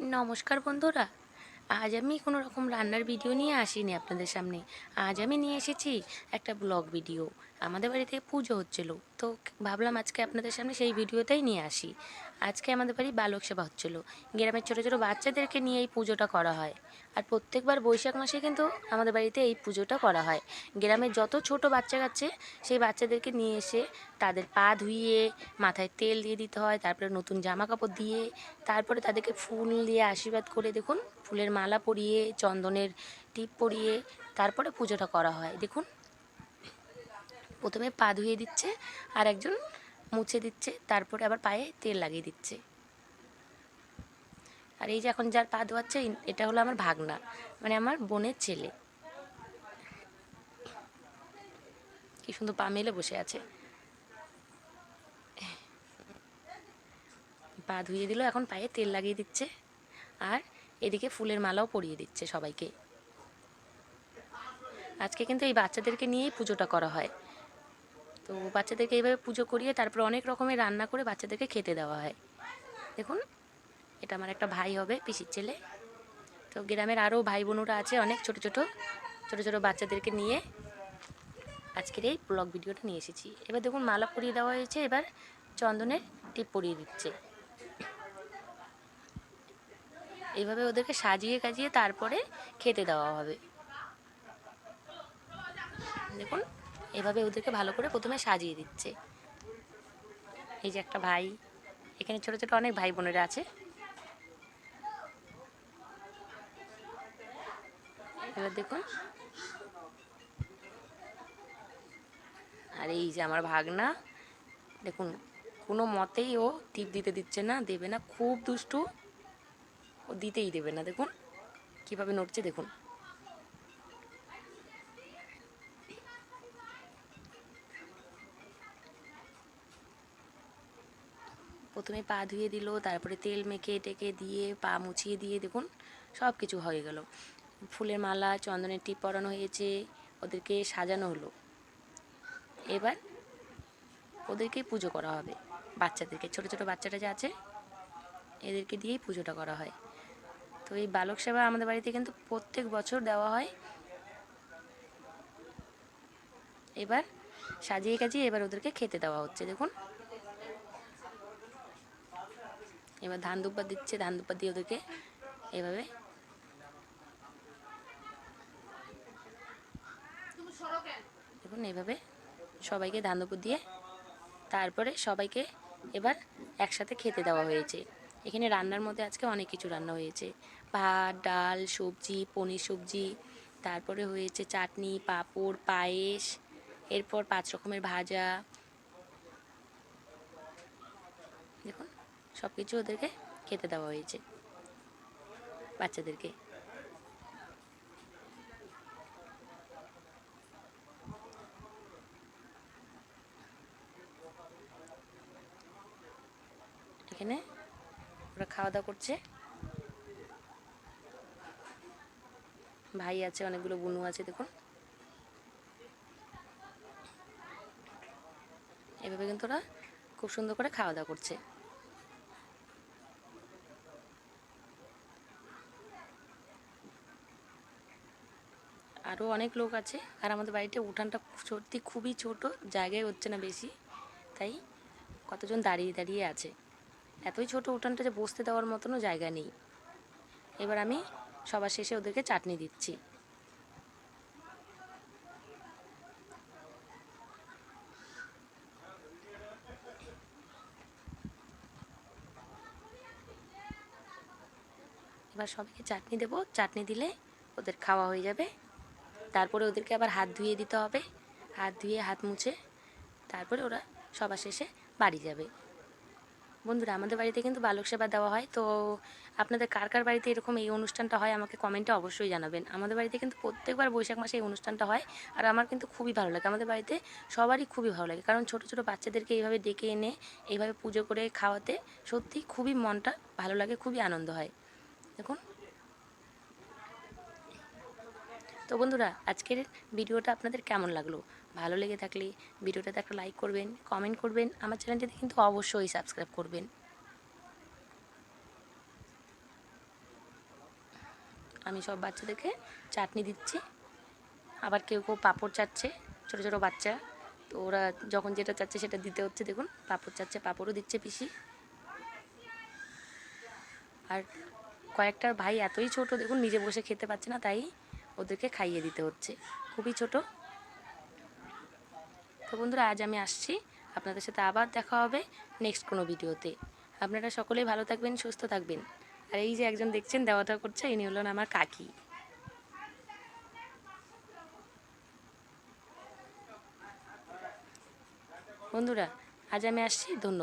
নমস্কার বন্ধুরা। আজ আমি কোনো রকম রান্নার ভিডিও নিয়ে আসিনি আপনাদের সামনে। আজ আমি নিয়ে এসেছি একটা ব্লগ ভিডিও। আমাদের বাড়িতে পুজো হচ্ছিল। তো ভাবলাম আজকে আপনাদের সামনে সেই ভিডিওটাই নিয়ে আসি। আজকে আমাদের বাড়ি বালক সেবা হচ্ছিল। গ্রামের ছোটো ছোটো বাচ্চাদেরকে নিয়ে এই পুজোটা করা হয়। আর প্রত্যেকবার বৈশাখ মাসে কিন্তু আমাদের বাড়িতে এই পুজোটা করা হয়। গ্রামের যত ছোট বাচ্চা কাচ্ছে সেই বাচ্চাদেরকে নিয়ে এসে তাদের পা ধুইয়ে, মাথায় তেল দিয়ে দিতে হয়, তারপরে নতুন জামা কাপড় দিয়ে, তারপরে তাদেরকে ফুল দিয়ে আশীর্বাদ করে দেখুন, ফুলের মালা পরিয়ে, চন্দনের টিপ পরিয়ে, তারপরে পুজোটা করা হয়। দেখুন প্রথমে পা ধুয়ে দিচ্ছে, আর একজন মুছে দিচ্ছে, তারপরে আবার পায়ে তেল লাগিয়ে দিচ্ছে। আর এই যে এখন যার পা ধোয়াচ্ছে এটা হলো আমার ভাগনা মানে আমার বোনের ছেলে। কি সুন্দর পা মেলে বসে আছে। পা ধুয়ে দিল, এখন পায়ে তেল লাগিয়ে দিচ্ছে, আর এদিকে ফুলের মালাও পরিয়ে দিচ্ছে সবাইকে। আজকে কিন্তু এই বাচ্চাদেরকে নিয়েই পুজোটা করা হয়। তো বাচ্চাদেরকে এইভাবে পুজো করিয়ে তারপর অনেক রকমের রান্না করে বাচ্চাদেরকে খেতে দেওয়া হয়। দেখুন, এটা আমার একটা ভাই হবে, পিসির ছেলে। তো গ্রামের আরও ভাই বোনরা আছে, অনেক ছোট ছোট ছোট ছোট বাচ্চাদেরকে নিয়ে আজকের এই ব্লগ ভিডিওটা নিয়ে এসেছি। এবার দেখুন, মালা পরিয়ে দেওয়া হয়েছে, এবার চন্দনের টিপ পরিয়ে দিচ্ছে। এইভাবে ওদেরকে সাজিয়ে কাজিয়ে তারপরে খেতে দেওয়া হবে। দেখুন এভাবে ওদেরকে ভালো করে প্রথমে সাজিয়ে দিচ্ছে। এই যে একটা ভাই, এখানে ছোট ছোট অনেক ভাই বোনেরা আছে। এবার দেখুন। আর এই যে আমার ভাগনা, দেখুন, কোনো মতেই ও টিপ দিতে দিচ্ছে না, দেবে না, খুব দুষ্টু। ও দিতেই দেবে না, দেখুন। কীভাবে নড়ছে, দেখুন। প্রথমে পা ধুয়ে দিল, তারপরে তেল মেখে টেকে দিয়ে পা মুছিয়ে দিয়ে দেখুন সব কিছু হয়ে গেল। ফুলের মালা, চন্দনের টিপ পরানো হয়েছে, ওদেরকে সাজানো হলো। এবার ওদেরকে পুজো করা হবে। বাচ্চাদেরকে, ছোট ছোট বাচ্চাটা যা আছে, এদেরকে দিয়েই পুজোটা করা হয়। তো এই বালক সেবা আমাদের বাড়িতে কিন্তু প্রত্যেক বছর দেওয়া হয়। এবার সাজিয়ে কাজিয়ে এবার ওদেরকে খেতে দেওয়া হচ্ছে, দেখুন। এবার ধান দুব্বা দিচ্ছে, ধান দুব্বা দিয়ে ওদেরকে এভাবে দেখুন এইভাবে সবাইকে ধান দুপুর দিয়ে তারপরে সবাইকে এবার একসাথে খেতে দেওয়া হয়েছে। এখানে রান্নার মধ্যে আজকে অনেক কিছু রান্না হয়েছে। ভাত, ডাল, সবজি, পনির সবজি, তারপরে হয়েছে চাটনি, পাঁপড়, পায়েস, এরপর পাঁচ রকমের ভাজা। দেখুন সব কিছু ওদেরকে খেতে দেওয়া হয়েছে। বাচ্চাদেরকে। এখানে ওরা খাওয়া দাওয়া করছে। ভাই আছে, অনেকগুলো বুনু আছে, দেখুন। এভাবে কিন্তু ওরা খুব সুন্দর করে খাওয়া দাওয়া করছে। আরও অনেক লোক আছে। আর আমাদের বাড়িতে উঠানটা সত্যি খুবই ছোট, জায়গায় হচ্ছে না বেশি। তাই কতজন দাঁড়িয়ে দাঁড়িয়ে আছে। এতই ছোট উঠানটা যে বসতে দেওয়ার মতনও জায়গা নেই। এবার আমি সবার শেষে ওদেরকে চাটনি দিচ্ছি। এবার সবাইকে চাটনি দেবো। চাটনি দিলে ওদের খাওয়া হয়ে যাবে। তারপরে ওদেরকে আবার হাত ধুয়ে দিতে হবে। হাত ধুয়ে, হাত মুছে তারপরে ওরা সবার শেষে বাড়ি যাবে। বন্ধুরা, আমাদের বাড়িতে কিন্তু বালক সেবা দেওয়া হয়। তো আপনাদের কার কার বাড়িতে এরকম এই অনুষ্ঠানটা হয় আমাকে কমেন্টে অবশ্যই জানাবেন। আমাদের বাড়িতে কিন্তু প্রত্যেকবার বৈশাখ মাসে এই অনুষ্ঠানটা হয় আর আমার কিন্তু খুবই ভালো লাগে। আমাদের বাড়িতে সবারই খুবই ভালো লাগে। কারণ ছোট ছোট বাচ্চাদেরকে এইভাবে ডেকে এনে, এইভাবে পুজো করে খাওয়াতে সত্যি খুবই মনটা ভালো লাগে, খুবই আনন্দ হয়। দেখুন তো বন্ধুরা, আজকের ভিডিওটা আপনাদের কেমন লাগল? ভালো লেগে থাকলে ভিডিওটাতে একটা লাইক করবেন কমেন্ট করবেন, আমার চ্যানেলটিতে কিন্তু অবশ্যই সাবস্ক্রাইব করবেন। আমি সব বাচ্চাদেরকে চাটনি দিচ্ছি। আবার কেউ কেউ পাঁপড় চাচ্ছে, ছোটো ছোটো বাচ্চা। তো ওরা যখন যেটা চাচ্ছে সেটা দিতে হচ্ছে, দেখুন, পাঁপড় চাচ্ছে, পাঁপড়ও দিচ্ছে পিসি। আর কয়েকটার ভাই এতই ছোট, দেখুন, নিজে বসে খেতে পাচ্ছে না, তাই ওদেরকে খাইয়ে দিতে হচ্ছে। খুবই ছোট। তো বন্ধুরা, আজ আমি আসছি। আপনাদের সাথে আবার দেখা হবে নেক্সট কোনো ভিডিওতে। আপনারা সকলেই ভালো থাকবেন, সুস্থ থাকবেন। আর এই যে একজন দেখছেন দেওয়া দেওয়া করছে, ইনি হলেন আমার কাকি। বন্ধুরা, আজ আমি আসছি, ধন্যবাদ।